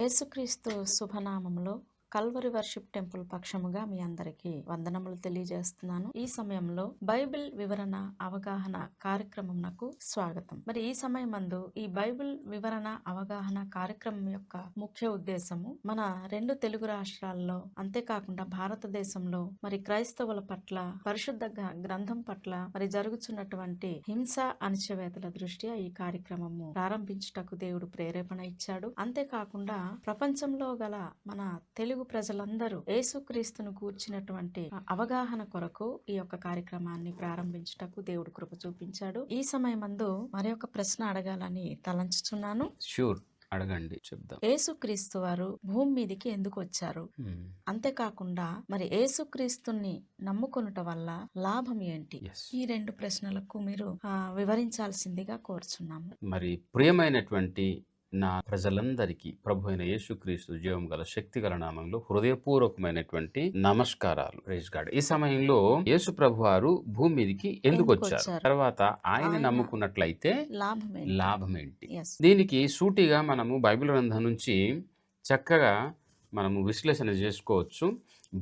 యేసుక్రీస్తు శుభనామంలో Calvary worship temple పక్షముగా మీ అందరికీ వందనములు తెలియజేస్తున్నాను. ఈ సమయంలో బైబిల్ వివరణ అవగాహన కార్యక్రమంకు స్వాగతం. మరి ఈ సమయమందు ఈ బైబిల్ వివరణ అవగాహన కార్యక్రమం యొక్క ముఖ్య ఉద్దేశము మన రెండు తెలుగు రాష్ట్రాల్లో అంతేకాకుండా భారతదేశంలో మరి క్రైస్తవుల పట్ల పరిశుద్ధ గ- గ్రంథం పట్ల మరి జరుగుతున్నటువంటి హింస అణచివేతల దృష్ట్యా ఈ కార్యక్రమము ప్రారంభించుటకు దేవుడు ప్రేరేపణ ఇచ్చాడు. అంతేకాకుండా ప్రపంచంలో గల మన తెలుగు ప్రజలందరూ యేసుక్రీస్తును కూర్చున్నటువంటి అవగాహన కొరకు ఈ యొక్క కార్యక్రమాన్ని ప్రారంభించుటకు దేవుడు కృప చూపించాడు. ఈ సమయమందు మరి ఒక ప్రశ్న అడగాలని తలంచుచున్నాను. షూర్ అడగండి. చెప్దాం. యేసుక్రీస్తు వారు భూమి మీదికి ఎందుకు వచ్చారు? Hmm. అంతేకాకుండా మరి యేసుక్రీస్తుని నమ్ముకొనుట వల్ల లాభం ఏంటి. ఈ రెండు ప్రశ్నలకు మీరు వివరించాల్సిందిగా కోరుచున్నాము. మరి ప్రియమైనటువంటి నా ప్రజలందరికీ ప్రభు అయిన యేసుక్రీస్తు జీవం గల శక్తి గల నామంలో హృదయపూర్వకమైనటువంటి నమస్కారాలు. ప్రైజ్ గాడ్ ఈ సమయంలో యేసు ప్రభు వారు భూమి మీదకి ఎందుకు వచ్చారు? తర్వాత ఆయన నమ్ముకున్నట్లయితే లాభం ఏంటి దీనికి సూటిగా మనము బైబిల్ గ్రంథం నుంచి చక్కగా మనము విశ్లేషణ చేసుకోవచ్చు.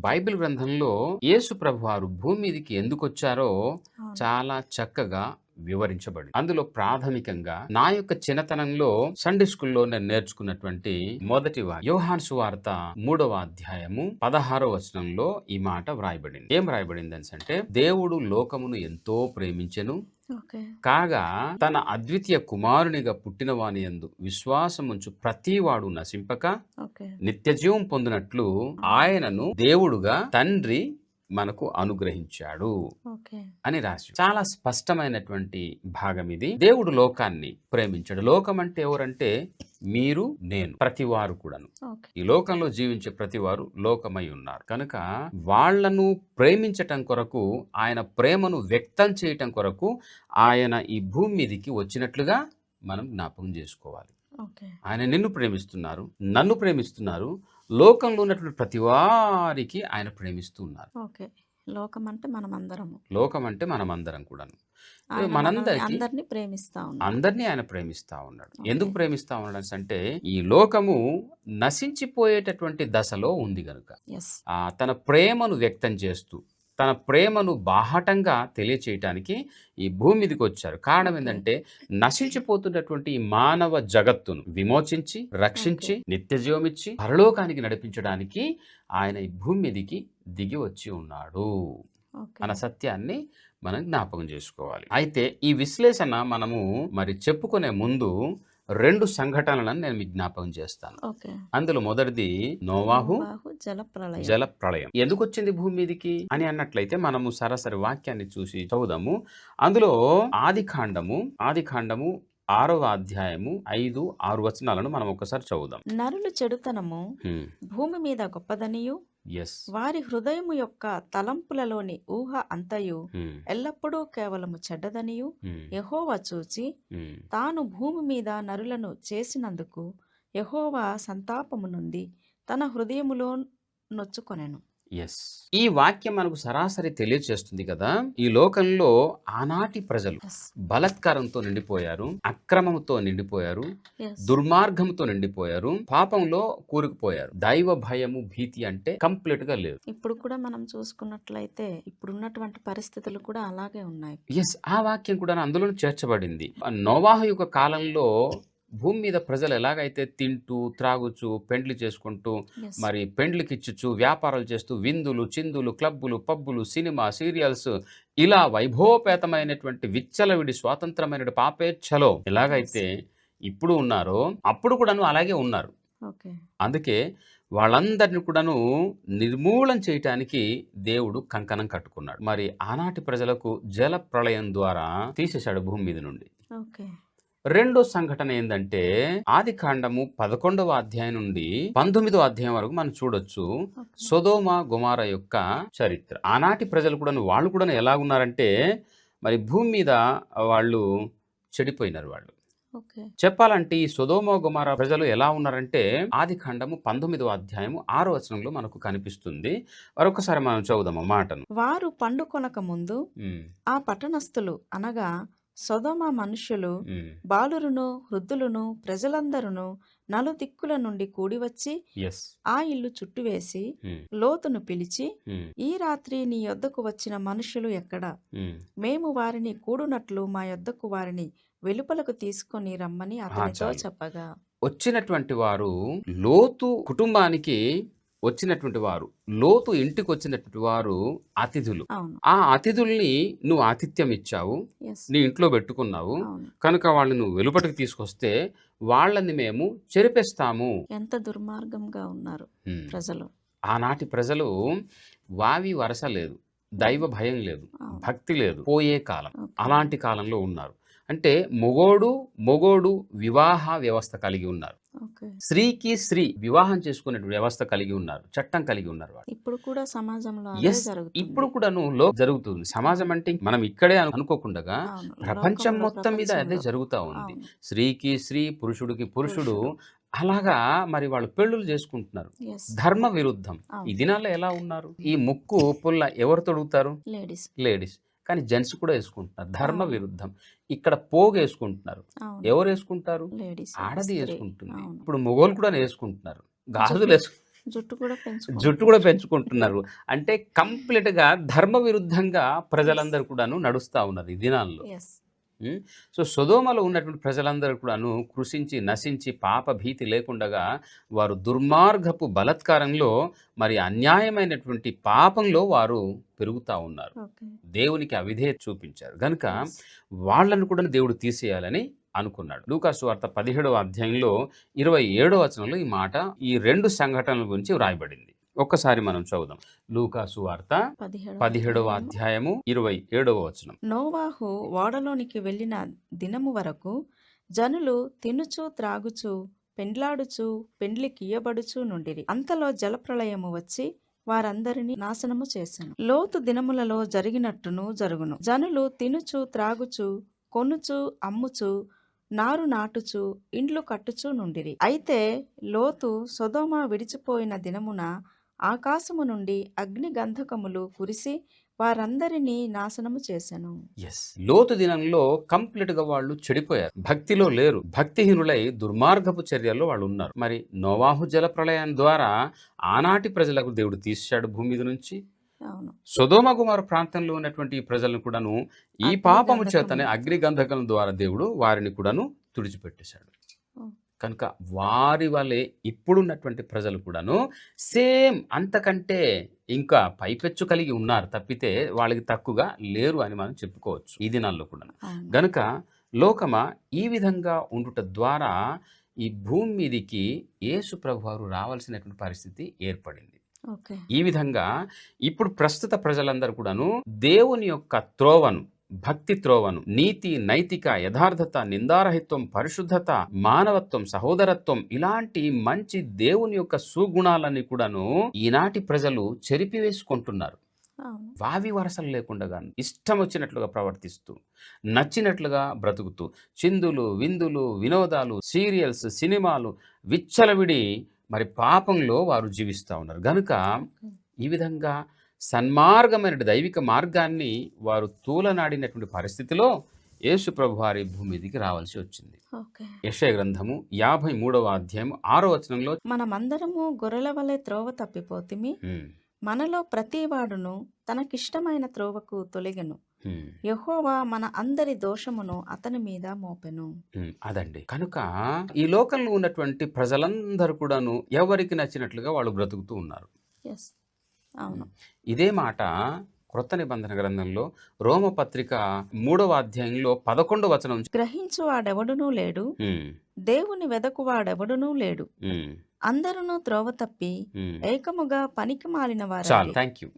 బైబిల్ గ్రంథంలో యేసు ప్రభు వారు భూమి మీదకి ఎందుకు వచ్చారో చాలా చక్కగా వివరించబడి అందులో ప్రాథమికంగా నా యొక్క చిన్నతనంలో సండే స్కూల్లో నేను నేర్చుకున్నటువంటి మొదటి యోహాన్ సువార్త మూడవ అధ్యాయము పదహారో వచనంలో ఈ మాట వ్రాయబడింది. ఏం వ్రాయబడింది అంటే దేవుడు లోకమును ఎంతో ప్రేమించెను. కాగా తన అద్వితీయ కుమారునిగా పుట్టిన వాని యందు విశ్వాసముంచు ప్రతివాడు నశింపక ఓకే. నిత్యజీవం పొందినట్లు ఆయనను దేవుడుగా తండ్రి మనకు అనుగ్రహించాడు అని రాసి చాలా స్పష్టమైనటువంటి భాగం ఇది. దేవుడు లోకాన్ని ప్రేమించాడు. లోకం అంటే ఎవరంటే మీరు నేను ప్రతివారు కూడాను. ఓకే. ఈ లోకంలో జీవించే ప్రతివారు లోకమై ఉన్నారు. కనుక వాళ్ళను ప్రేమించటం కొరకు ఆయన ప్రేమను వ్యక్తం చేయటం కొరకు ఆయన ఈ భూమి మీదికి వచ్చినట్లుగా మనం జ్ఞాపకం చేసుకోవాలి. ఆయన నిన్ను ప్రేమిస్తున్నారు నన్ను ప్రేమిస్తున్నారు లోకంలో ఉన్నటువంటి ప్రతి వారికి ఆయన ప్రేమిస్తూ ఉన్నారు. ఓకే. లోకం అంటే మనం అందరము లోకం అంటే మనం అందరం కూడాను మనందరికీ అందరినీ ప్రేమిస్తా ఉన్నాం అందరినీ ఆయన ప్రేమిస్తా ఉన్నాడు. ఎందుకు ప్రేమిస్తా ఉన్నాడు అంటే ఈ లోకము నశించిపోయేటటువంటి దశలో ఉంది ఆ తన ప్రేమను వ్యక్తం చేస్తూ తన ప్రేమను బాహటంగా తెలియచేయటానికి ఈ భూమి మీదకి వచ్చారు. కారణం. ఏంటంటే నశించిపోతున్నటువంటి ఈ మానవ జగత్తును విమోచించి రక్షించి నిత్య జీవమిచ్చి పరలోకానికి నడిపించడానికి ఆయన ఈ భూమి మీదికి దిగి వచ్చి ఉన్నాడు. అన్న సత్యాన్ని మనం జ్ఞాపకం చేసుకోవాలి. అయితే ఈ విశ్లేషణ మనము మరి చెప్పుకునే ముందు రెండు సంఘటనలను నేను మీకు జ్ఞాపకం చేస్తాను అందులో మొదటిది నోవాహు జల ప్రళయం. ఎందుకు వచ్చింది భూమి మీదికి? అని అన్నట్లయితే మనము సరాసరి వాక్యాన్ని చూసి చదువుదాము. అందులో ఆది కాండము ఆది కాండము ఆరవ అధ్యాయము ఐదు ఆరు వచనాలను మనం ఒకసారి చదువుదాం. నరులు చెడుతనము భూమి మీద గొప్పదనియు వారి హృదయము యొక్క తలంపులలోని ఊహ అంతయు ఎల్లప్పుడూ కేవలము చెడ్డదనియు. యెహోవా చూచి తాను భూమి మీద నరులను చేసినందుకు యెహోవా సంతాపము నుండి తన హృదయములో నొచ్చుకొనెను. ఎస్ ఈ వాక్యం మనకు సరాసరి తెలియచేస్తుంది కదా ఈ లోకంలో ఆనాటి ప్రజలు బలత్కారంతో నిండిపోయారు అక్రమంతో నిండిపోయారు దుర్మార్గంతో నిండిపోయారు పాపంలో కూరుకుపోయారు. దైవ భయము భీతి అంటే కంప్లీట్గా లేదు. ఇప్పుడు కూడా మనం చూసుకున్నట్లయితే ఇప్పుడున్నటువంటి పరిస్థితులు కూడా అలాగే ఉన్నాయి. ఎస్ ఆ వాక్యం కూడా అందులో చేర్చబడింది. నోవాహు యొక్క కాలంలో భూమి మీద ప్రజలు ఎలాగైతే తింటూ త్రాగుచు పెండ్లి చేసుకుంటూ. మరి పెండ్లికి ఇచ్చుచు వ్యాపారాలు చేస్తూ విందులు చిందులు క్లబ్బులు పబ్బులు సినిమా సీరియల్స్ ఇలా వైభవపేతమైనటువంటి విచ్చలవిడి స్వాతంత్రమైన పాపేచ్ఛలో ఎలాగైతే ఇప్పుడు ఉన్నారో అప్పుడు కూడాను అలాగే ఉన్నారు. అందుకే వాళ్ళందరిని కూడాను నిర్మూలన చేయటానికి దేవుడు కంకణం కట్టుకున్నాడు. మరి ఆనాటి ప్రజలకు జల ప్రళయం ద్వారా తీసేశాడు భూమి మీద నుండి. ఓకే. రెండో సంఘటన ఏంటంటే ఆది కాండము పదకొండవ అధ్యాయం నుండి పంతొమ్మిదవ అధ్యాయం వరకు మనం చూడొచ్చు. సొదోమ గుమార యొక్క చరిత్ర. ఆనాటి ప్రజలు కూడా వాళ్ళు కూడా ఎలా ఉన్నారంటే మరి భూమి మీద వాళ్ళు చెడిపోయినారు వాళ్ళు. ఓకే. చెప్పాలంటే ఈ సొదోమ గుమార ప్రజలు ఎలా ఉన్నారంటే ఆది ఖండము పంతొమ్మిదవ అధ్యాయము ఆరో వచనంలో మనకు కనిపిస్తుంది. మరొకసారి మనం చదువుదాం మాటను. వారు పండుకొనక ముందు ఆ పట్టణస్థులు అనగా సొదొమ మనుష్యులు ఉమ్, బాలురును వృద్ధులను ప్రజలందరును నలుదిక్కుల నుండి కూడి వచ్చి ఎస్ ఆ ఇల్లు చుట్టువేసి లోతును పిలిచి ఈ రాత్రి నీ యొద్దకు వచ్చిన మనుషులు ఎక్కడ? మేము వారిని కూడునట్లు మా యొద్దకు వారిని వెలుపలకు తీసుకొని రమ్మని అతనితో. చెప్పగా. వచ్చినటువంటి వారు లోతు కుటుంబానికి వచ్చినటువంటి వారు లోతు ఇంటికి వచ్చినటువంటి వారు అతిథులు. ఆ అతిథుల్ని నువ్వు ఆతిథ్యం ఇచ్చావు నీ ఇంట్లో పెట్టుకున్నావు. కనుక వాళ్ళని నువ్వు వెలుపటికి తీసుకొస్తే వాళ్ళని మేము చెరిపేస్తాము. ఎంత దుర్మార్గంగా ఉన్నారు. ప్రజలు. ఆనాటి ప్రజలు వావి వరస లేదు దైవ భయం లేదు. భక్తి లేదు పోయే కాలం. అలాంటి కాలంలో ఉన్నారు. అంటే మొగోడు మొగోడు వివాహ వ్యవస్థ కలిగి ఉన్నారు. స్త్రీకి స్త్రీ వివాహం చేసుకునే వ్యవస్థ కలిగి ఉన్నారు చట్టం కలిగి ఉన్నారు ఇప్పుడు కూడా సమాజంలో ఇప్పుడు కూడాను లో జరుగుతుంది సమాజం అంటే మనం ఇక్కడే అను- అనుకోకుండా. ప్రపంచం మొత్తం మీద అదే. జరుగుతూ ఉంది. స్త్రీకి స్త్రీ పురుషుడికి పురుషుడు. అలాగా మరి వాళ్ళు పెళ్ళిళ్ళు చేసుకుంటున్నారు. ధర్మ విరుద్ధం. ఈ దినాల్లో ఎలా ఉన్నారు ఈ ముక్కు పుల్ల ఎవరు తొడుగుతారు లేడీస్ లేడీస్ కానీ జెంట్స్ కూడా వేసుకుంటున్నారు. ధర్మ. విరుద్ధం. ఇక్కడ పోగు వేసుకుంటున్నారు. అవును. ఎవరు వేసుకుంటారు? ఆడది. వేసుకుంటుంది. ఇప్పుడు మొగోళ్ళు కూడా వేసుకుంటున్నారు. గాజులు జుట్టు- వేసు జుట్టు కూడా జుట్టు కూడా పెంచుకుంటున్నారు. అంటే కంప్లీట్గా ధర్మ విరుద్ధంగా ప్రజలందరూ కూడాను నడుస్తా ఉన్నారు ఈ దినాల్లో? సో సుధోమలో ఉన్నటువంటి ప్రజలందరూ కూడాను కృషించి నశించి పాప భీతి లేకుండగా వారు దుర్మార్గపు బలత్కారంలో మరి అన్యాయమైనటువంటి పాపంలో వారు పెరుగుతా ఉన్నారు. దేవునికి అవిధేయత చూపించారు. కనుక వాళ్ళను కూడా దేవుడు తీసేయాలని అనుకున్నాడు. లూకాసు వార్త పదిహేడవ అధ్యాయంలో ఇరవై ఏడవ వచనంలో ఈ మాట ఈ రెండు సంఘటనల గురించి వ్రాయబడింది. ఒక్కసారి మనం చదువుదాం. లూకాసు వార్త పదిహేడు పదిహేడవ అధ్యాయము. ఇరవై ఏడవ వచనం. నోవాహు ఓడలోనికి వెళ్ళిన దినము వరకు జనులు తినుచు త్రాగుచు పెండ్లాడుచు పెండ్లికియ్యబడుచు నుండిరి. అంతలో జలప్రళయము వచ్చి వారందరినీ నాశనము చేసెను. లోతు దినములలో జరిగినట్టును జరుగును. జనులు తినుచు త్రాగుచు కొనుచు అమ్ముచు నారు నాటుచు ఇండ్లు కట్టుచు నుండిరి. అయితే లోతు సొదోమ విడిచిపోయిన దినమున ఆకాశము నుండి అగ్ని గంధకములు కురిసి వారందరినీ నాశనము చేసెను. ఎస్ లోతు దినంలో కంప్లీట్గా వాళ్ళు చెడిపోయారు. భక్తిలో లేరు. భక్తిహీనులై దుర్మార్గపు చర్యల్లో వాళ్ళు ఉన్నారు. మరి నోవాహు జల ప్రళయం ద్వారా ఆనాటి ప్రజలకు దేవుడు తీశాడు భూమి మీద నుంచి. సొదోమ కుమార ప్రాంతంలో ఉన్నటువంటి ప్రజలను కూడాను ఈ పాపము. చేతనే అగ్ని గంధకం ద్వారా దేవుడు వారిని కూడాను తుడిచిపెట్టేశాడు. కనుక వారి వలె ఇప్పుడున్నటువంటి ప్రజలు కూడాను సేమ్ అంతకంటే ఇంకా పైపెచ్చు కలిగి ఉన్నారు తప్పితే వాళ్ళకి తక్కువగా లేరు అని మనం చెప్పుకోవచ్చు ఈ దినాల్లో కూడా గనుక లోకమ ఈ విధంగా ఉండుట ద్వారా ఈ భూమి మీదికి యేసు ప్రభువారు రావాల్సినటువంటి పరిస్థితి ఏర్పడింది. ఈ విధంగా ఇప్పుడు ప్రస్తుత ప్రజలందరూ కూడాను దేవుని యొక్క త్రోవను భక్తి త్రోవను నీతి నైతిక యథార్థత నిందారహిత్వం పరిశుద్ధత మానవత్వం సహోదరత్వం ఇలాంటి మంచి దేవుని యొక్క సుగుణాలన్నీ కూడాను ఈనాటి ప్రజలు చెరిపివేసుకుంటున్నారు. వావి వరసలు లేకుండా ఇష్టం వచ్చినట్లుగా ప్రవర్తిస్తూ నచ్చినట్లుగా బ్రతుకుతూ చిందులు విందులు వినోదాలు సీరియల్స్ సినిమాలు విచ్చలవిడి మరి పాపంలో వారు జీవిస్తూ ఉన్నారు. గనుక. ఈ విధంగా సన్మార్గమైన దైవిక మార్గాన్ని వారు తూలనాడినటువంటి పరిస్థితిలో యేసు ప్రభు వారి భూమి మీదికి రావాల్సి వచ్చింది. యెషయా గ్రంథము యాభై మూడవ అధ్యాయం ఆరో వచనంలో మనమందరము గొర్రెల వలె త్రోవ తప్పిపోతిమి. మనలో ప్రతివాడును తనకిష్టమైన త్రోవకు తొలగెను. యెహోవా మన అందరి దోషమును అతని మీద మోపెను. అదండి. కనుక ఈ లోకంలో ఉన్నటువంటి ప్రజలందరూ కూడాను ఎవరికి నచ్చినట్లుగా వాళ్ళు బ్రతుకుతూ ఉన్నారు. అవును. ఇదే మాట క్రొత్త నిబంధన గ్రంథంలో రోమపత్రిక మూడవ అధ్యాయంలో పదకొండవ వచనం నుంచి- గ్రహించు వాడెవడునూ లేడు దేవుని వెదకు వాడెవడునూ లేడు. ఉమ్, అందరును త్రోవ తప్పి. ఏకముగా పనికి మాలిన చాలు వారు థ్యాంక్ యూ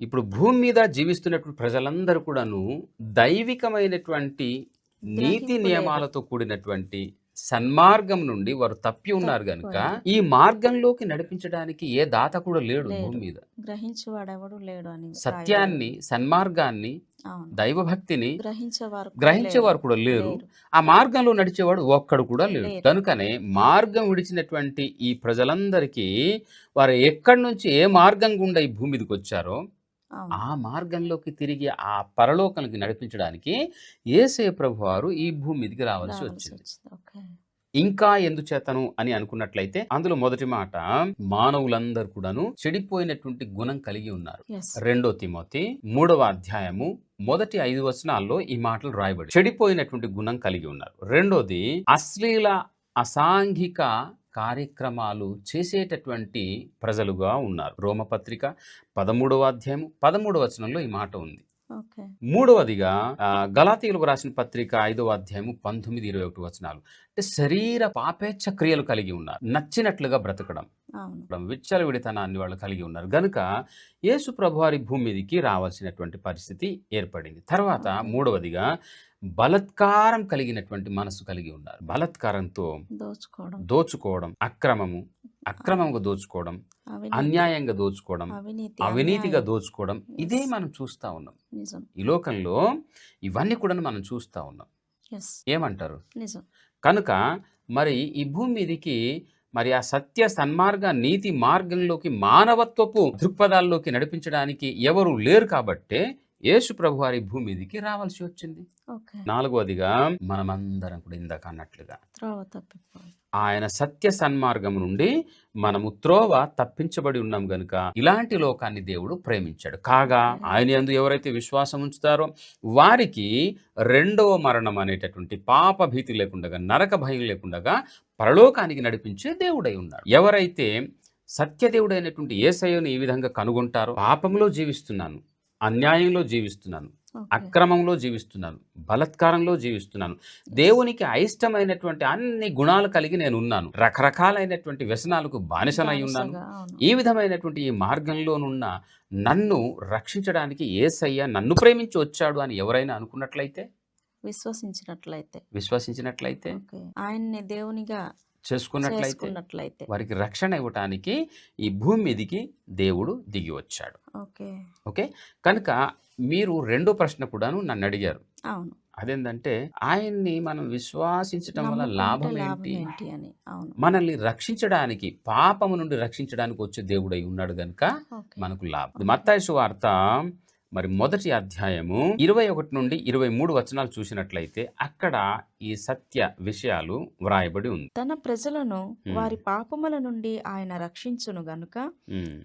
ఇప్పుడు భూమి మీద జీవిస్తున్నటువంటి ప్రజలందరూ కూడాను దైవికమైనటువంటి నీతి నియమాలతో కూడినటువంటి సన్మార్గం నుండి వారు తప్పి ఉన్నారు గనుక. ఈ మార్గంలోకి నడిపించడానికి ఏ దాత కూడా లేడు. భూమి మీద గ్రహించు వాడెవడు లేడు అని సత్యాన్ని సన్మార్గాన్ని దైవభక్తిని గ్రహించేవారు గ్రహించేవారు కూడా లేరు. ఆ మార్గంలో నడిచేవాడు ఒక్కడు కూడా లేడు. కనుకనే మార్గం విడిచినటువంటి ఈ ప్రజలందరికీ వారు ఎక్కడి నుంచి ఏ మార్గం గుండా ఈ భూమి మీదకి వచ్చారో ఆ మార్గంలోకి తిరిగి ఆ పరలోకానికి నడిపించడానికి ఏసే ప్రభు వారు ఈ భూమి మీదకి రావాల్సి వచ్చింది. ఇంకా ఎందుచేతను అని అనుకున్నట్లయితే అందులో మొదటి మాట మానవులందరూ కూడాను చెడిపోయినటువంటి గుణం కలిగి ఉన్నారు. రెండో తిమోతి మూడవ అధ్యాయము మొదటి ఐదు వచనాల్లో ఈ మాటలు రాయబడి చెడిపోయినటువంటి గుణం కలిగి ఉన్నారు. రెండోది అశ్లీల అసాంఘిక కార్యక్రమాలు చేసేటటువంటి ప్రజలుగా ఉన్నారు. రోమపత్రిక పదమూడవ అధ్యాయం పదమూడవ వచనంలో ఈ మాట ఉంది. మూడవదిగా గలాతీయులకు రాసిన పత్రిక ఐదవ అధ్యాయము పంతొమ్మిది ఇరవై ఒకటి వచనాలు. అంటే శరీర పాపేచ్ఛ క్రియలు కలిగి ఉన్నారు. నచ్చినట్లుగా బ్రతకడం. అవును. విచ్చలవిడితనాన్ని వాళ్ళు కలిగి ఉన్నారు. గనుక యేసు ప్రభువారి భూమి మీదకి రావాల్సినటువంటి పరిస్థితి ఏర్పడింది. తర్వాత మూడవదిగా బలత్కారం కలిగినటువంటి మనసు కలిగి ఉన్నారు. బలత్కారంతో దోచుకోవడం. దోచుకోవడం అక్రమము అక్రమంగా దోచుకోవడం అన్యాయంగా దోచుకోవడం అవినీతి అవినీతిగా. దోచుకోవడం ఇదే మనం చూస్తా ఉన్నాం. ఈ లోకంలో ఇవన్నీ కూడా మనం చూస్తా ఉన్నాం. ఏమంటారు? నిజం. కనుక మరి ఈ భూమి మీదకి మరి ఆ సత్య సన్మార్గ నీతి మార్గంలోకి మానవత్వపు దృక్పథాల్లోకి నడిపించడానికి ఎవరు లేరు కాబట్టే యేసు ప్రభు వారి భూమి మీదకి రావాల్సి వచ్చింది. ఓకే. నాలుగవదిగా మనమందరం కూడా ఇందాక అన్నట్లుగా ఆయన సత్య సన్మార్గం నుండి మనము త్రోవ తప్పించబడి ఉన్నాం గనుక ఇలాంటి లోకాన్ని దేవుడు ప్రేమించాడు. కాగా ఆయన యందు ఎవరైతే విశ్వాసం ఉంచుతారో వారికి రెండవ మరణం అనేటటువంటి పాప భీతి లేకుండా నరక భయం లేకుండా పరలోకానికి నడిపించే దేవుడై ఉన్నాడు. ఎవరైతే సత్యదేవుడైనటువంటి ఏసయ్యను ఈ విధంగా కనుగొంటారో పాపంలో జీవిస్తున్నాను అన్యాయంలో జీవిస్తున్నాను. అక్రమంలో జీవిస్తున్నాను. బలత్కారంలో జీవిస్తున్నాను. దేవునికి అయిష్టమైనటువంటి అన్ని గుణాలు కలిగి నేను ఉన్నాను రకరకాలైనటువంటి వ్యసనాలకు బానిసనై ఉన్నాను. ఈ విధమైనటువంటి ఈ మార్గంలోనున్న నన్ను రక్షించడానికి ఏసయ్య నన్ను ప్రేమించి వచ్చాడు అని ఎవరైనా అనుకున్నట్లయితే? విశ్వసించినట్లయితే. విశ్వసించినట్లయితే? ఆయన్ని దేవునిగా చేసుకున్నట్లయితే వారికి రక్షణ ఇవ్వటానికి ఈ భూమి మీదికి దేవుడు దిగి వచ్చాడు. ఓకే. ఓకే? కనుక మీరు రెండో ప్రశ్న కూడాను నన్ను అడిగారు. అవును. అదేంటంటే ఆయన్ని మనం విశ్వాసించటం వల్ల లాభం ఏంటి? మనల్ని రక్షించడానికి పాపము నుండి రక్షించడానికి వచ్చే దేవుడై ఉన్నాడు గనుక మనకు లాభం. మత్తాయి వార్త మరి మొదటి అధ్యాయము ఇరవై ఒకటి నుండి ఇరవై మూడు వచనాలు చూసినట్లయితే అక్కడ ఈ సత్య విషయాలు వ్రాయబడి ఉంది. తన ప్రజలను. వారి పాపముల నుండి ఆయన రక్షించును గనుక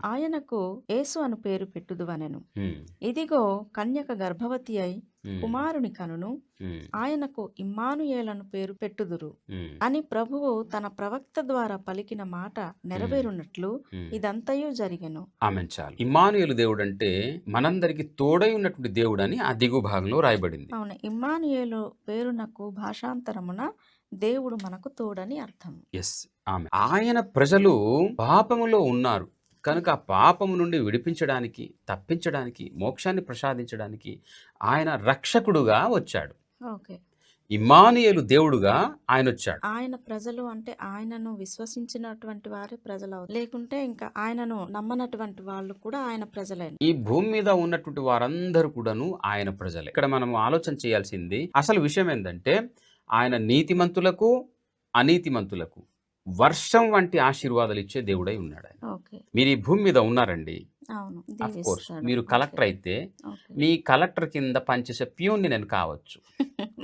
ఆయనకు యేసు అను పేరు పెట్టుదువనెను. ఇదిగో కన్యక గర్భవతి అయి కుమారుని కనును ఆయనకు ఇమ్మానుయేలను పేరు పెట్టుదురు. అని ప్రభువు తన ప్రవక్త ద్వారా పలికిన మాట నెరవేరునట్లు ఉమ్. ఇదంతయు జరిగెను. ఆమెన్ చాలు. ఇమానుయేలు దేవుడు అంటే మనందరికి తోడై ఉన్నటువంటి దేవుడు అని ఆ దిగువ భాగంలో రాయబడింది. అవును ఇమ్మానుయేలు పేరునకు భాషాంతరమున దేవుడు మనకు తోడని అర్థం. ఎస్ ఆమె ఆయన ప్రజలు పాపములో ఉన్నారు. కనుక పాపము నుండి విడిపించడానికి తప్పించడానికి మోక్షాన్ని ప్రసాదించడానికి ఆయన రక్షకుడుగా వచ్చాడు. ఓకే. ఇమానుయేలు దేవుడుగా ఆయన వచ్చాడు. ఆయన ప్రజలు అంటే ఆయనను విశ్వసించినటువంటి వారే ప్రజలు అవుతారు లేకుంటే ఇంకా ఆయనను నమ్మనటువంటి వాళ్ళు కూడా ఆయన ప్రజలే. ఈ భూమి మీద ఉన్నటువంటి వారందరూ కూడాను ఆయన ప్రజలే. ఇక్కడ మనం ఆలోచన చేయాల్సింది అసలు విషయం ఏంటంటే ఆయన నీతిమంతులకు అనీతిమంతులకు. వర్షం వంటి ఆశీర్వాదాలు ఇచ్చే దేవుడై ఉన్నాడు ఆయన మీరు ఈ భూమి మీద ఉన్నారండి. కోర్స్. మీరు. కలెక్టర్ అయితే. మీ కలెక్టర్ కింద పనిచేసే ప్యూన్ని నేను కావచ్చు.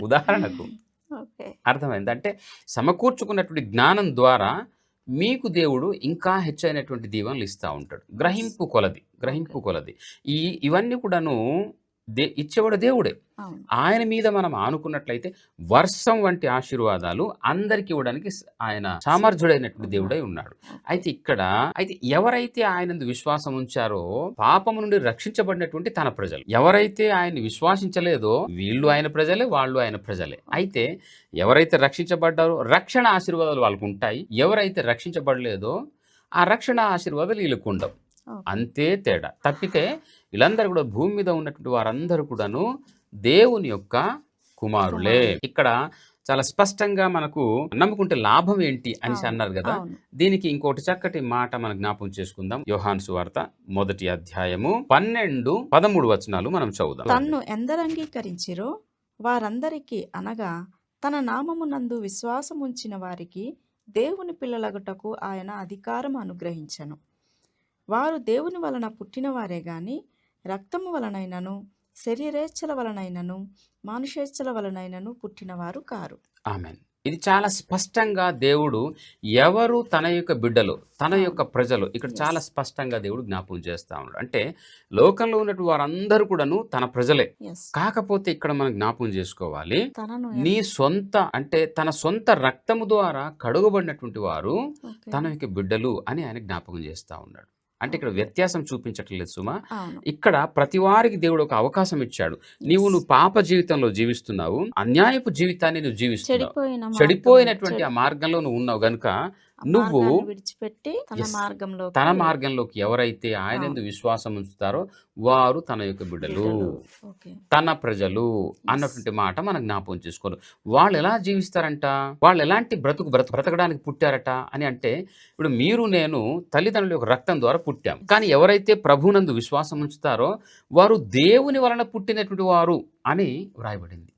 ఉదాహరణకు అర్థమైంది? అంటే సమకూర్చుకున్నటువంటి జ్ఞానం ద్వారా మీకు దేవుడు ఇంకా హెచ్చైనటువంటి దీవెనలు ఇస్తూ ఉంటాడు. గ్రహింపు కొలది గ్రహింపు కొలది. ఈ ఇవన్నీ కూడాను దే ఇచ్చేవాడు దేవుడే. ఆయన మీద మనం ఆనుకున్నట్లయితే వర్షం వంటి ఆశీర్వాదాలు అందరికి ఇవ్వడానికి ఆయన సామర్థ్యుడైనటువంటి దేవుడై ఉన్నాడు. అయితే ఇక్కడ అయితే ఎవరైతే ఆయన విశ్వాసం ఉంచారో పాపము నుండి రక్షించబడినటువంటి తన ప్రజలు. ఎవరైతే ఆయన్ని విశ్వాసించలేదో వీళ్ళు ఆయన ప్రజలే వాళ్ళు ఆయన ప్రజలే. అయితే ఎవరైతే రక్షించబడ్డారో రక్షణ ఆశీర్వాదాలు వాళ్ళకు ఉంటాయి. ఎవరైతే రక్షించబడలేదో ఆ రక్షణ ఆశీర్వాదాలు వీళ్ళకు ఉండవు. అంతే తేడా. తప్పితే వీళ్ళందరూ కూడా భూమి మీద ఉన్నటువంటి వారందరూ కూడాను దేవుని యొక్క కుమారులే. ఇక్కడ చాలా స్పష్టంగా మనకు నమ్ముకుంటే లాభం ఏంటి అని. అన్నారు కదా. దీనికి ఇంకోటి చక్కటి మాట మనం జ్ఞాపకం చేసుకుందాం. యోహాను సువార్త మొదటి అధ్యాయము పన్నెండు పదమూడు వచనాలు మనం చదువుదాం. తన్ను ఎందరు అంగీకరించిరో వారందరికీ అనగా తన నామమునందు విశ్వాసముంచిన వారికి దేవుని పిల్లలగుటకు ఆయన అధికారం అనుగ్రహించను. వారు దేవుని వలన పుట్టినవారే గాని రక్తము వలనైనను శరీరేచ్ఛల వలనైనను మానుషేచ్ఛల వలనైనను పుట్టినవారు కారు. ఆమెన్. ఇది చాలా స్పష్టంగా దేవుడు ఎవరు తన యొక్క బిడ్డలు తన. యొక్క ప్రజలు ఇక్కడ. చాలా స్పష్టంగా దేవుడు జ్ఞాపకం చేస్తా ఉన్నాడు. అంటే లోకంలో ఉన్నటువంటి వారందరూ కూడాను తన ప్రజలే. కాకపోతే ఇక్కడ మనం జ్ఞాపకం చేసుకోవాలి నీ సొంత అంటే తన సొంత రక్తము ద్వారా కడుగబడినటువంటి వారు. తన యొక్క బిడ్డలు అని ఆయన జ్ఞాపకం చేస్తా ఉన్నాడు. అంటే ఇక్కడ వ్యత్యాసం చూపించట్లేదు సుమా. ఇక్కడ ప్రతి వారికి దేవుడు ఒక అవకాశం ఇచ్చాడు. నీవు. నువ్వు పాప జీవితంలో జీవిస్తున్నావు. అన్యాయపు జీవితాన్ని నువ్వు జీవిస్తున్నావు. చెడిపోయినటువంటి చెడి- ఆ మార్గంలో నువ్వు ఉన్నావు గనుక నువ్వు విడిచిపెట్టి తన. మార్గంలో తన మార్గంలోకి ఎవరైతే ఆయన విశ్వాసం ఉంచుతారో వారు తన యొక్క బిడ్డలు తన ప్రజలు అన్నటువంటి మాట మనం జ్ఞాపకం చేసుకోరు వాళ్ళు ఎలా జీవిస్తారంట? వాళ్ళు ఎలాంటి బ్రతుకు బ్రత బ్రతకడానికి పుట్టారట అని అంటే ఇప్పుడు మీరు నేను తల్లిదండ్రుల యొక్క రక్తం ద్వారా పుట్టాం. కానీ ఎవరైతే ప్రభునందు విశ్వాసం ఉంచుతారో వారు దేవుని వలన పుట్టినటువంటి వారు అని వ్రాయబడింది.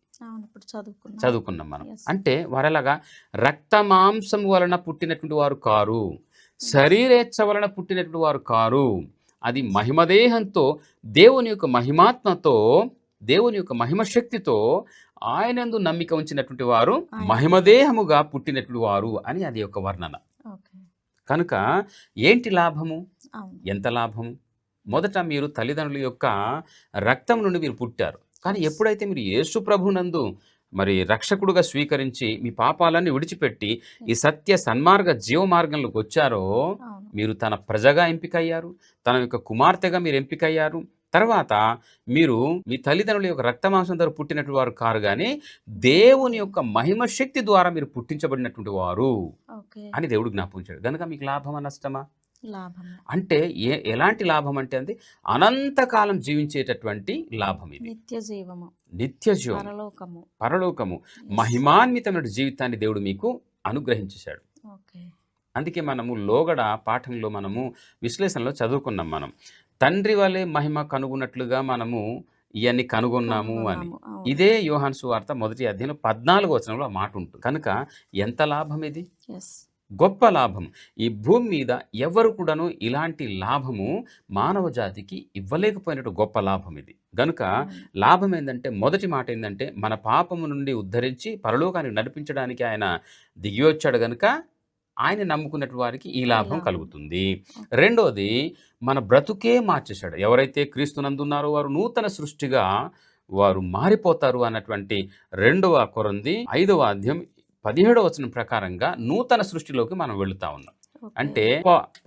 చదువుకున్నా. చదువుకున్నాం మనం. అంటే వారెలాగా రక్త మాంసం వలన పుట్టినటువంటి వారు కారు శరీరేచ్ఛ వలన పుట్టినటువంటి వారు కారు. అది మహిమదేహంతో దేవుని యొక్క మహిమాత్మతో దేవుని యొక్క మహిమ శక్తితో ఆయనందు నమ్మిక ఉంచినటువంటి వారు మహిమదేహముగా పుట్టినటువంటి వారు అని అది ఒక వర్ణన. కనుక ఏంటి లాభము? ఎంత లాభము? మొదట మీరు తల్లిదండ్రుల యొక్క రక్తం నుండి మీరు పుట్టారు. కానీ ఎప్పుడైతే మీరు యేసు ప్రభునందు మరి రక్షకుడుగా స్వీకరించి మీ పాపాలన్నీ విడిచిపెట్టి ఈ సత్య సన్మార్గ జీవ మార్గంలోకి వచ్చారో మీరు తన ప్రజగా ఎంపికయ్యారు తన యొక్క కుమార్తెగా మీరు ఎంపికయ్యారు. తర్వాత మీరు మీ తల్లిదండ్రుల యొక్క రక్తమాంసం ద్వారా పుట్టినటువంటి వారు కారు కానీ దేవుని యొక్క మహిమ శక్తి ద్వారా మీరు పుట్టించబడినటువంటి వారు అని దేవుడు జ్ఞాపించాడు కనుక మీకు లాభమా నష్టమా? అంటే ఏ ఎలాంటి లాభం అంటే అది అనంతకాలం జీవించేటటువంటి లాభం ఇది నిత్య జీవము నిత్య జీవం పరలోకము. పరలోకము. మహిమాన్వితమైన జీవితాన్ని దేవుడు మీకు అనుగ్రహించేశాడు. ఓకే. అందుకే మనము లోగడ పాఠంలో మనము విశ్లేషణలో చదువుకున్నాం మనం. తండ్రి వలె మహిమ కనుగొన్నట్లుగా మనము ఇవన్నీ కనుగొన్నాము అని. ఇదే యోహాన్ సువార్త మొదటి అధ్యాయంలో పద్నాలుగు వచనంలో ఆ మాట ఉంటుంది. కనుక ఎంత లాభం ఇది. గొప్ప లాభం. ఈ భూమి మీద ఎవరు కూడాను ఇలాంటి లాభము మానవ జాతికి ఇవ్వలేకపోయినట్టు గొప్ప లాభం ఇది. గనుక. లాభం ఏంటంటే మొదటి మాట ఏంటంటే మన పాపము నుండి ఉద్ధరించి పరలోకానికి నడిపించడానికి ఆయన దిగి వచ్చాడు గనుక ఆయన నమ్ముకున్నట్టు వారికి ఈ లాభం లాభం. కలుగుతుంది. రెండోది మన బ్రతుకే మార్చేశాడు. ఎవరైతే క్రీస్తునందున్నారో వారు నూతన సృష్టిగా వారు మారిపోతారు అన్నటువంటి రెండవ కొరంది ఐదవ అధ్యాయం పదిహేడవ వచనం ప్రకారంగా నూతన సృష్టిలోకి మనం వెళుతా ఉన్నాం. అంటే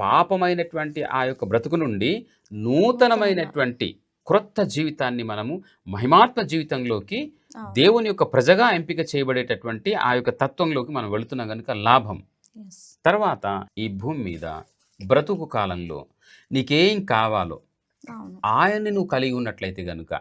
పాపమైనటువంటి ఆ యొక్క బ్రతుకు నుండి నూతనమైనటువంటి క్రొత్త జీవితాన్ని మనము మహిమాత్మ జీవితంలోకి. దేవుని యొక్క ప్రజగా ఎంపిక చేయబడేటటువంటి ఆ యొక్క తత్వంలోకి మనం వెళుతున్నాం కనుక లాభం. తర్వాత ఈ భూమి మీద బ్రతుకు కాలంలో నీకేం కావాలో ఆయన్ని నువ్వు కలిగి ఉన్నట్లయితే గనుక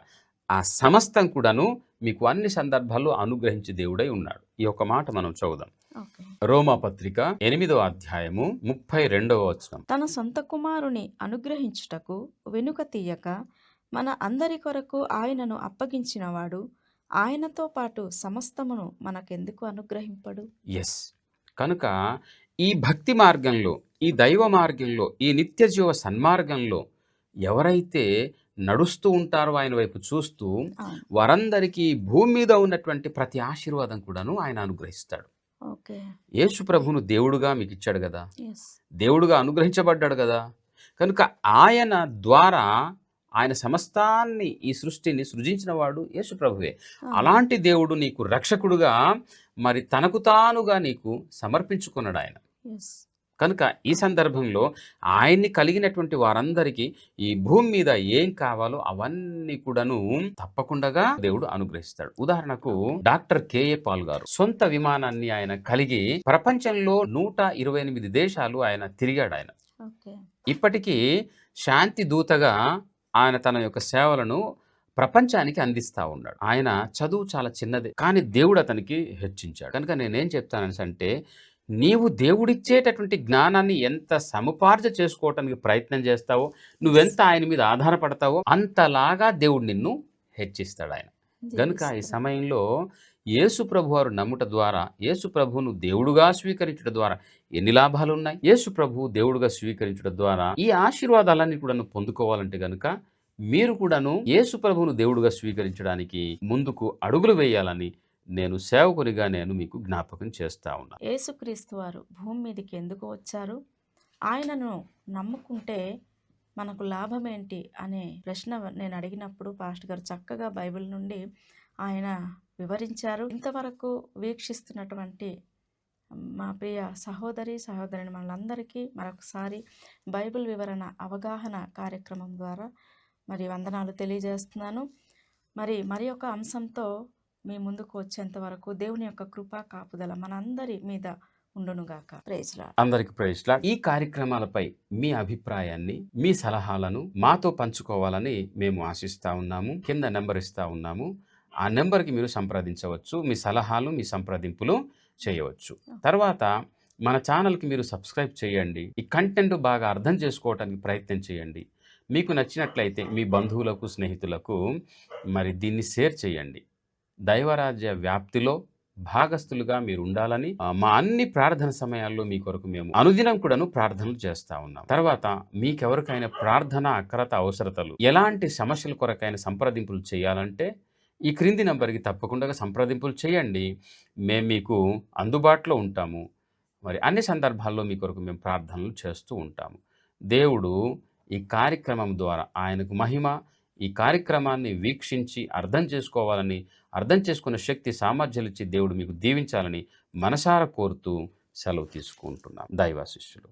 ఆ సమస్తం కూడాను మీకు అన్ని సందర్భాల్లో అనుగ్రహించి దేవుడై ఉన్నాడు. ఈ యొక్క మాట మనం చదువుదాం. ఓకే. రోమా పత్రిక ఎనిమిదో అధ్యాయము ముప్పై రెండవ వచనం. తన సొంత కుమారుని అనుగ్రహించుటకు వెనుక తీయక మన అందరి కొరకు ఆయనను అప్పగించినవాడు ఆయనతో పాటు సమస్తమును మనకెందుకు అనుగ్రహింపడు? ఎస్ కనుక ఈ భక్తి మార్గంలో ఈ దైవ మార్గంలో ఈ నిత్య జీవ సన్మార్గంలో ఎవరైతే నడుస్తూ ఉంటారో ఆయన వైపు చూస్తూ వారందరికీ భూమి మీద ఉన్నటువంటి ప్రతి ఆశీర్వాదం కూడాను ఆయన అనుగ్రహిస్తాడు. యేసు ప్రభును దేవుడుగా మీకు ఇచ్చాడు కదా. దేవుడుగా అనుగ్రహించబడ్డాడు కదా. కనుక ఆయన ద్వారా ఆయన సమస్తాన్ని ఈ సృష్టిని సృజించిన వాడు యేసు ప్రభువే. అలాంటి దేవుడు నీకు రక్షకుడుగా మరి తనకు తానుగా నీకు సమర్పించుకున్నాడు ఆయన. కనుక ఈ సందర్భంలో ఆయన్ని కలిగినటువంటి వారందరికీ ఈ భూమి మీద ఏం కావాలో అవన్నీ కూడాను తప్పకుండా దేవుడు అనుగ్రహిస్తాడు. ఉదాహరణకు డాక్టర్ కేఏ పాల్ గారు సొంత విమానాన్ని ఆయన కలిగి ప్రపంచంలో నూట ఇరవై ఎనిమిది దేశాలు ఆయన తిరిగాడు ఆయన. ఇప్పటికీ శాంతి దూతగా ఆయన తన యొక్క సేవలను ప్రపంచానికి అందిస్తా ఉన్నాడు. ఆయన చదువు చాలా చిన్నదే కానీ దేవుడు అతనికి హెచ్చించాడు. కనుక నేనేం చెప్తానని అంటే నీవు దేవుడిచ్చేటటువంటి జ్ఞానాన్ని ఎంత సముపార్జ చేసుకోవటానికి ప్రయత్నం చేస్తావో నువ్వెంత ఆయన మీద ఆధారపడతావో అంతలాగా దేవుడు నిన్ను హెచ్చిస్తాడు ఆయన గనుక ఈ. సమయంలో యేసు ప్రభు వారు నమ్ముట ద్వారా యేసు ప్రభువును దేవుడుగా స్వీకరించడం ద్వారా ఎన్ని లాభాలు ఉన్నాయి యేసు ప్రభు దేవుడుగా స్వీకరించడం ద్వారా ఈ ఆశీర్వాదాలన్నీ కూడా పొందుకోవాలంటే గనుక మీరు కూడాను యేసు ప్రభువును దేవుడుగా స్వీకరించడానికి ముందుకు అడుగులు వేయాలని నేను సేవకునిగా నేను మీకు జ్ఞాపకం చేస్తా ఉన్నాను యేసుక్రీస్తు వారు భూమి మీదకి ఎందుకు వచ్చారు? ఆయనను నమ్ముకుంటే మనకు లాభం ఏంటి అనే ప్రశ్న నేను అడిగినప్పుడు పాస్టర్ గారు చక్కగా బైబిల్ నుండి ఆయన వివరించారు. ఇంతవరకు వీక్షిస్తున్నటువంటి మా ప్రియ సహోదరి సహోదరుని మనందరికీ మరొకసారి బైబిల్ వివరణ అవగాహన కార్యక్రమం ద్వారా మరి వందనాలు తెలియజేస్తున్నాను. మరి మరి ఒక అంశంతో మీ ముందుకు వచ్చేంత వరకు దేవుని యొక్క కృపా కాపుదల మనందరి మీద ఉండునుగాక ప్రేజ్లా అందరికి ప్రవేశలా ఈ కార్యక్రమాలపై మీ అభిప్రాయాన్ని మీ సలహాలను మాతో పంచుకోవాలని మేము ఆశిస్తా ఉన్నాము కింద నెంబర్ ఇస్తా ఉన్నాము. ఆ నెంబర్కి మీరు సంప్రదించవచ్చు మీ సలహాలు మీ సంప్రదింపులు చేయవచ్చు. తర్వాత మన ఛానల్కి మీరు సబ్స్క్రైబ్ చేయండి ఈ కంటెంట్ బాగా అర్థం చేసుకోవడానికి ప్రయత్నం చేయండి. మీకు నచ్చినట్లయితే మీ బంధువులకు స్నేహితులకు మరి దీన్ని షేర్ చేయండి. దైవరాజ్య వ్యాప్తిలో భాగస్థులుగా మీరు ఉండాలని మా అన్ని ప్రార్థన సమయాల్లో మీ కొరకు మేము అనుదినం కూడాను ప్రార్థనలు చేస్తా ఉన్నాం. తర్వాత మీకెవరికైనా ప్రార్థన అక్రత అవసరతలు ఎలాంటి సమస్యల కొరకైన సంప్రదింపులు చేయాలంటే ఈ క్రింది నంబర్కి తప్పకుండా సంప్రదింపులు చేయండి. మేము మీకు అందుబాటులో ఉంటాము. మరి అన్ని సందర్భాల్లో మీ కొరకు మేము ప్రార్థనలు చేస్తూ ఉంటాము. దేవుడు ఈ కార్యక్రమం ద్వారా ఆయనకు మహిమ ఈ కార్యక్రమాన్ని వీక్షించి అర్థం చేసుకోవాలని అర్థం చేసుకునే శక్తి సామర్థ్యాలు ఇచ్చి దేవుడు మీకు దీవించాలని మనసారా కోరుతూ సెలవు తీసుకుంటున్నాం. దైవాశిష్యులు